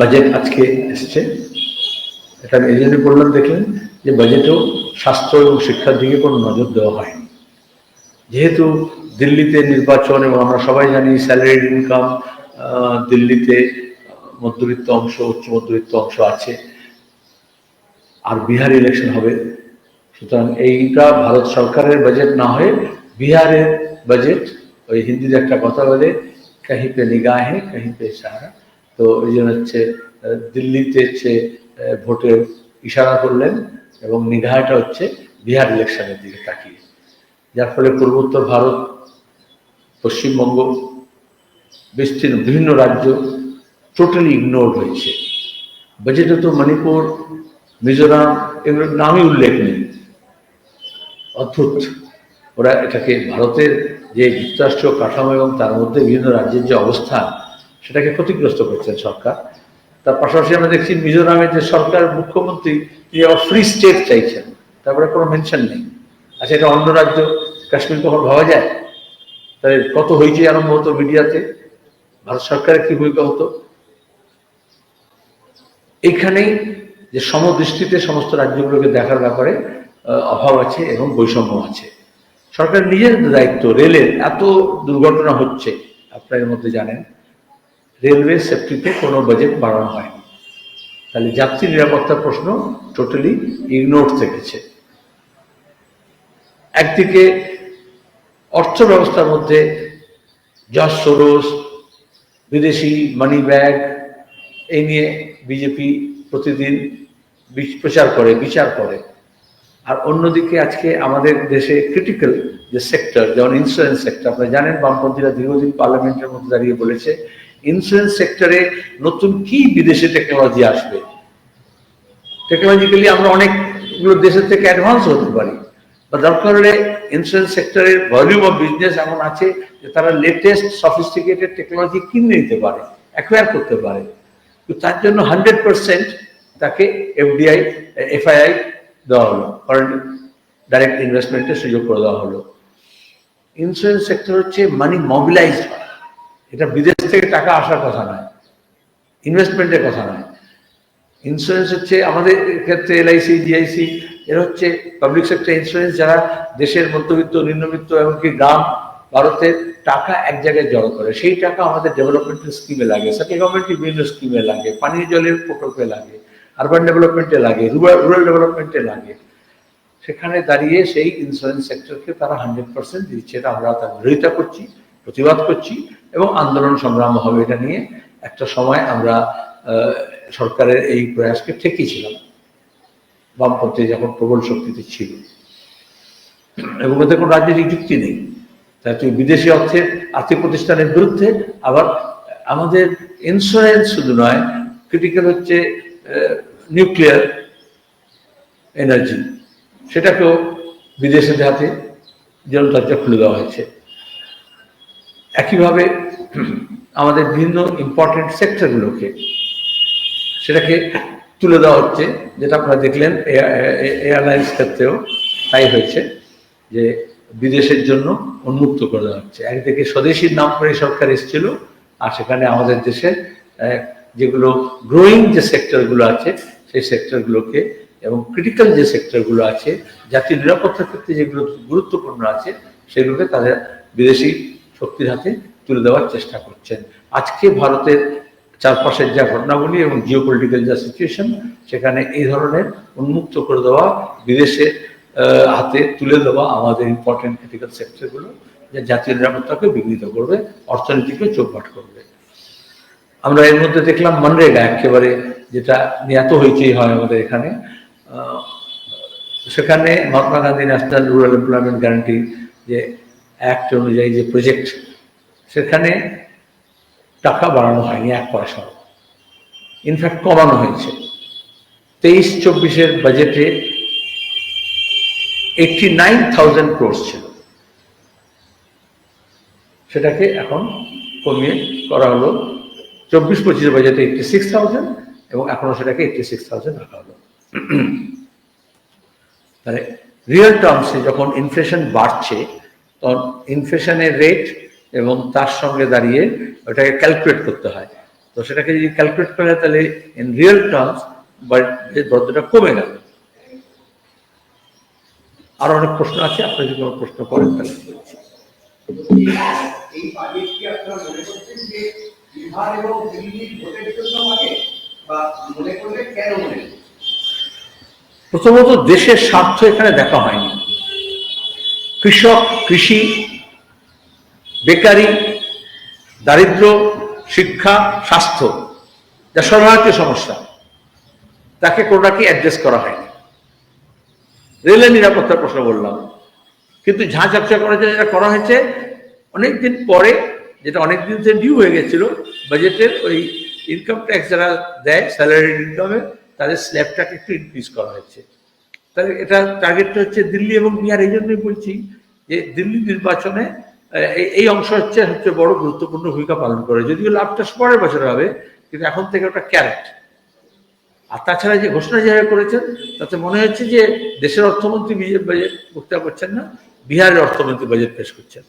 Budget আজকে এসছে। এটা এই জন্য বললাম, দেখলেন যে বাজেটেও স্বাস্থ্য এবং শিক্ষার দিকে কোনো নজর দেওয়া হয়নি। যেহেতু দিল্লিতে নির্বাচন এবং আমরা সবাই জানি স্যালারিড ইনকাম দিল্লিতে মধ্যবিত্ত অংশ, উচ্চ মধ্যবিত্ত অংশ আছে, আর বিহার ইলেকশন হবে। সুতরাং এইটা ভারত সরকারের বাজেট না হয়ে বিহারের বাজেট, ওই হিন্দিতে একটা কথা বলে, কাহি পে নিগাহে, কাহি পে সাহারা। তো এই জন্য হচ্ছে দিল্লিতে হচ্ছে ভোটের ইশারা করলেন এবং নিগাহটা হচ্ছে বিহার ইলেকশনের দিকে তাকিয়ে। যার ফলে পূর্বোত্তর ভারত, পশ্চিমবঙ্গ, বিস্তীর্ণ বিভিন্ন রাজ্য টোটালি ইগনোর হয়েছে। বাজেটে তো মণিপুর, মিজোরাম এগুলোর নামই উল্লেখ নেই। অদ্ভুত। ওরা এটাকে ভারতের যে যুক্তরাষ্ট্র কাঠামো এবং তার মধ্যে বিভিন্ন রাজ্যের যে অবস্থান সেটাকে ক্ষতিগ্রস্ত করছেন সরকার। তার পাশাপাশি আমরা দেখছি মিজোরামে যে সরকার, মুখ্যমন্ত্রী, তিনি আবার ফ্রি স্টেট চাইছেন। তারপরে কোনো মেনশন নেই। আচ্ছা এটা অন্য রাজ্য, কাশ্মীর কখন ভাবা যায়? তাহলে কত হয়েছে আরম্ভ হতো মিডিয়াতে? ভারত সরকারের কি ভূমিকা হতো? এইখানেই যে সমদৃষ্টিতে সমস্ত রাজ্যগুলোকে দেখার ব্যাপারে অভাব আছে এবং বৈষম্য আছে। সরকার নিজের দায়িত্ব, রেলের, এত দুর্ঘটনা হচ্ছে, আপনার মধ্যে জানেন। রেলওয়ে সেফটিতে কোনো বাজেট বাড়ানো হয়নি তাহলে যাত্রী নিরাপত্তার প্রশ্ন টোটালি ইগনোর থেকেছে। একদিকে অর্থ ব্যবস্থার মধ্যে যশ সরোস বিদেশি মানি ব্যাগ এই নিয়ে বিজেপি প্রতিদিন প্রচার করে, বিচার করে। আর অন্যদিকে আজকে আমাদের দেশে ক্রিটিক্যাল যে সেক্টর যেমন ইন্স্যুরেন্স সেক্টর আপনারা জানেন বামপন্থীরা দীর্ঘদিন পার্লামেন্টের মধ্যে দাঁড়িয়ে বলেছে ইন্স্যুরেন্স সেক্টরে নতুন কি বিদেশি টেকনোলজি আসবে? টেকনোলজিক্যালি আমরা অনেকগুলো দেশের থেকে অ্যাডভান্স হতে পারি। বা দরকার হলে ইন্স্যুরেন্স সেক্টরের ভলিউম অফ বিজনেস এমন আছে যে তারা লেটেস্ট সফিস্টিকেটেড টেকনোলজি কিনে নিতে পারে অ্যাকোয়ার করতে পারে। তো তার জন্য হান্ড্রেড পার্সেন্ট তাকে এফডিআই এফআইআই দেওয়া হলো। ফরেন ডাইরেক্ট ইনভেস্টমেন্টের সুযোগ করে দেওয়া হলো। ইন্স্যুরেন্স সেক্টর হচ্ছে মানি মোবিলাইজড করা। এটা বিদেশ থেকে টাকা আসার কথা নয় ইনভেস্টমেন্টের কথা নয়। ইন্স্যুরেন্স হচ্ছে আমাদের ক্ষেত্রে এলআইসি জিআইসি এরা হচ্ছে পাবলিক সেক্টর ইন্স্যুরেন্স যারা দেশের মধ্যবিত্ত, নিম্নবিত্ত এমনকি গ্রাম ভারতের টাকা এক জায়গায় জড়ো করে। সেই টাকা আমাদের ডেভেলপমেন্টের স্কিমে লাগে সেন্ট্রাল গভর্নমেন্টের বিভিন্ন স্কিমে লাগে, পানীয় জলের প্রকল্পে লাগে আরবান ডেভেলপমেন্টে লাগে রুরাল রুরাল ডেভেলপমেন্টে লাগে। সেখানে দাঁড়িয়ে সেই ইন্স্যুরেন্স সেক্টরকে তারা হান্ড্রেড পার্সেন্ট দিচ্ছে, এটা আমরা তার বিরোধিতা করছি। প্রতিবাদ করছি এবং আন্দোলন সংগ্রাম হবে এটা নিয়ে একটা সময় আমরা সরকারের এই প্রয়াসকে ঠেকিয়েছিলাম। বামপন্থী যখন প্রবল শক্তিতে ছিল। এবং এতে কোনো রাজনৈতিক যুক্তি নেই। তাই তুমি বিদেশি অর্থের আর্থিক প্রতিষ্ঠানের বিরুদ্ধে আবার আমাদের ইন্স্যুরেন্স শুধু নয় ক্রিটিক্যাল হচ্ছে নিউক্লিয়ার এনার্জি সেটাকেও বিদেশের হাতে দরজা খুলে দেওয়া হয়েছে। একইভাবে আমাদের বিভিন্ন ইম্পর্টেন্ট সেক্টরগুলোকে সেটাকে তুলে দেওয়া হচ্ছে, যেটা আপনারা দেখলেন এয়ারলাইন্স ক্ষেত্রেও তাই হয়েছে, যে বিদেশের জন্য উন্মুক্ত করে দেওয়া হচ্ছে। একদিকে স্বদেশীর নাম করে সরকার এসেছিল, আর সেখানে আমাদের দেশের যেগুলো গ্রোয়িং যে সেক্টরগুলো আছে, সেই সেক্টরগুলোকে এবং ক্রিটিক্যাল যে সেক্টরগুলো আছে, জাতীয় নিরাপত্তার ক্ষেত্রে যেগুলো গুরুত্বপূর্ণ আছে, সেগুলোকে তাদের বিদেশি শক্তির হাতে তুলে দেওয়ার চেষ্টা করছেন। আজকে ভারতের চারপাশের যা ঘটনাগুলি এবং জিও পলিটিক্যাল যা সিচুয়েশন সেখানে এই ধরনের উন্মুক্ত করে দেওয়া বিদেশের হাতে তুলে দেওয়া আমাদের ইম্পর্টেন্ট ক্রিটিক্যাল সেক্টরগুলো যা জাতীয় নিরাপত্তাকে বিঘ্নিত করবে, অর্থনীতিকে চোখপাট করবে। আমরা এর মধ্যে দেখলাম মনরেগা একেবারে, যেটা নিয়ে এত হইচই হয় আমাদের এখানে। সেখানে Mahatma Gandhi national rural employment guarantee যে অ্যাক্ট অনুযায়ী যে প্রজেক্ট সেখানে টাকা বাড়ানো হয়নি এক পয়সাও ইনফ্যাক্ট কমানো হয়েছে। তেইশ চব্বিশের বাজেটে এইটটি নাইন থাউজেন্ড ক্রোর্স ছিল। সেটাকে এখন কমিয়ে করা হলো। চব্বিশ পঁচিশ বাজেটে এইটটি সিক্স থাউজেন্ড এবং এখনও সেটাকে এইটটি সিক্স থাউজেন্ড রাখা হলো। তাহলে রিয়েল টার্মসে যখন ইনফ্লেশন বাড়ছে ইনফ্লেশনের রেট এবং তার সঙ্গে দাঁড়িয়ে ওটাকে ক্যালকুলেট করতে হয়। তো সেটাকে যদি ক্যালকুলেট করা যায় তাহলে ইন রিয়েল টার্মস বরাদ্দটা কমে গেল। আর অনেক প্রশ্ন আছে আপনি যদি কোনো প্রশ্ন করেন তাহলে? প্রথমত দেশের স্বার্থ এখানে দেখা হয়নি। কৃষক, কৃষি, বেকারি, দারিদ্র, শিক্ষা, স্বাস্থ্য, যা সর্বভারতীয় সমস্যা। তাকে কোনোটাকে অ্যাড্রেস করা হয়নি। রেলের নিরাপত্তার প্রশ্ন বললাম। কিন্তু ঝাঁ ঝাপসা করা যায় যেটা করা হয়েছে, অনেকদিন পরে, যেটা অনেক দিন থেকে ডিউ হয়ে গেছিল বাজেটের ওই ইনকাম ট্যাক্স যারা দেয় স্যালারি ইনকামে তাদের স্ল্যাবটাকে একটু ইনক্রিজ করা হয়েছে। তাহলে এটা টার্গেটটা হচ্ছে দিল্লি এবং বিহার, এই জন্যই বলছি। যে দিল্লি নির্বাচনে এই- অংশ হচ্ছে সবচেয়ে বড় গুরুত্বপূর্ণ ভূমিকা পালন করে। যদিও লাভটা পরের বছর হবে, কিন্তু এখন থেকে ওটা ক্যারেট। আর তাছাড়া যে ঘোষণা যেভাবে করেছেন, তাতে মনে হচ্ছে যে দেশের অর্থমন্ত্রী বক্তৃতা করছেন না, বিহারের অর্থমন্ত্রী বাজেট পেশ করছেন।